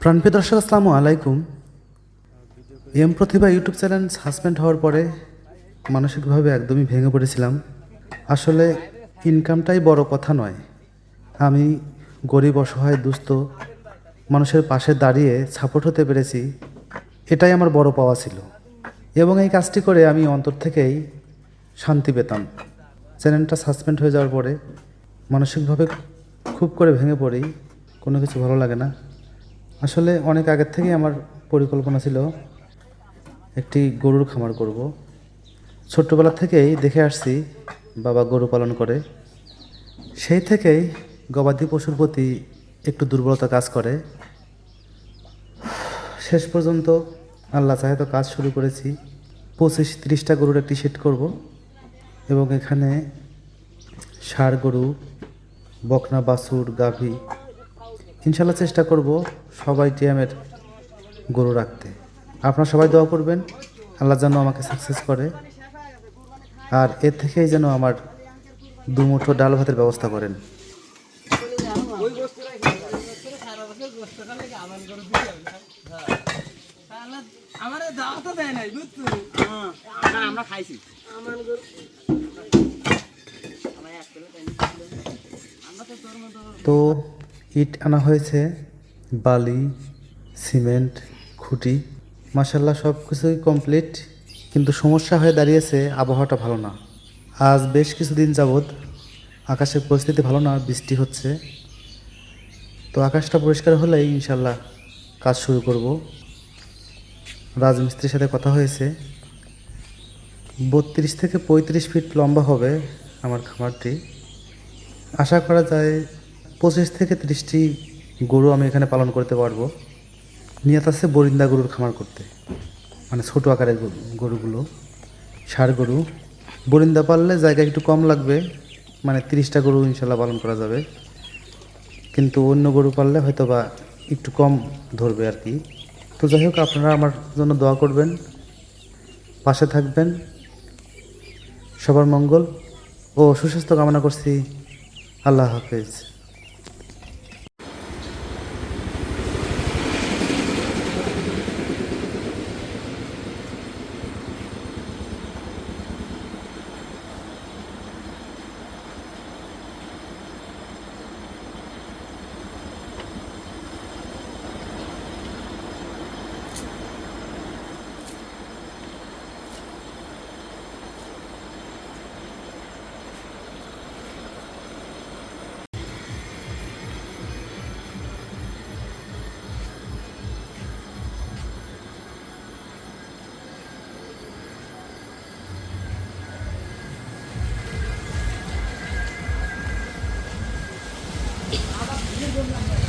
প্রাণপ্রিয় দর্শক, আসসালামু আলাইকুম। M Pratibha YouTube channel suspend হওয়ার পরে মানসিকভাবে একদমই ভেঙে পড়েছিলাম। আসলে ইনকামটাই বড় কথা নয়। আমি গরিব, অসহায়, দুস্থ মানুষের পাশে দাঁড়িয়ে সাপোর্ট হতে পেরেছি। এটাই আমার বড় পাওয়া ছিল। এবং এই কাজটি করে আমি অন্তর থেকেই শান্তি পেতাম। চ্যানেলটা সাসপেন্ড হয়ে যাওয়ার পরে মানসিকভাবে খুব করে ভেঙে পড়ি, কোনো কিছু ভালো লাগে না। আসলে অনেক আগের থেকেই আমার পরিকল্পনা ছিল একটি গরুর খামার করব। ছোট্টবেলা থেকেই দেখে আসছি বাবা গরু পালন করে। সেই থেকেই গবাদি পশুর প্রতি একটু দুর্বলতা কাজ করে। শেষ পর্যন্ত আল্লাহ চাহে তো কাজ শুরু করেছি। পঁচিশ তিরিশটা গরুর একটি সেট করব এবং এখানে ষাড় গরু বকনা, বাছুর, গাভী। ইনশাল্লাহ চেষ্টা করব সবাই টিএমের গরু রাখতে। আপনারা সবাই দোয়া করবেন, আল্লাহ যেন আমাকে সাকসেস করে। আর এর থেকেই যেন আমার দুমুঠো ডাল ভাতের ব্যবস্থা করেন। আমার আমরা খাইছি তো ইট আনা হয়েছে, বালি, সিমেন্ট, খুঁটি। মাসাল্লাহ সব কিছুই কমপ্লিট, কিন্তু সমস্যা হয়ে দাঁড়িয়েছে, আবহাওয়াটা ভালো না। আজ বেশ কিছুদিন যাবৎ আকাশের পরিস্থিতি ভালো না, বৃষ্টি হচ্ছে। তো আকাশটা পরিষ্কার হলেই ইনশাল্লাহ কাজ শুরু করব। রাজমিস্ত্রির সাথে কথা হয়েছে। বত্রিশ থেকে পঁয়ত্রিশ ফিট লম্বা হবে আমার খামারটি। আশা করা যায় পঁচিশ থেকে তিরিশটি গরু আমি এখানে পালন করতে পারব। নিয়ত আছে বরিন্দা গরুর খামার করতে মানে ছোটো আকারের গরুগুলো, ষাড় গরু। বরিন্দা পাললে জায়গা একটু কম লাগবে মানে তিরিশটা গরু ইনশাল্লাহ পালন করা যাবে। কিন্তু অন্য গরু পাললে হয়তো বা একটু কম ধরবে আর কি। তো যাই হোক, আপনারা আমার জন্য দোয়া করবেন, পাশে থাকবেন। সবার মঙ্গল ও সুস্বাস্থ্য কামনা করছি। আল্লাহ হাফেজ। Thank you.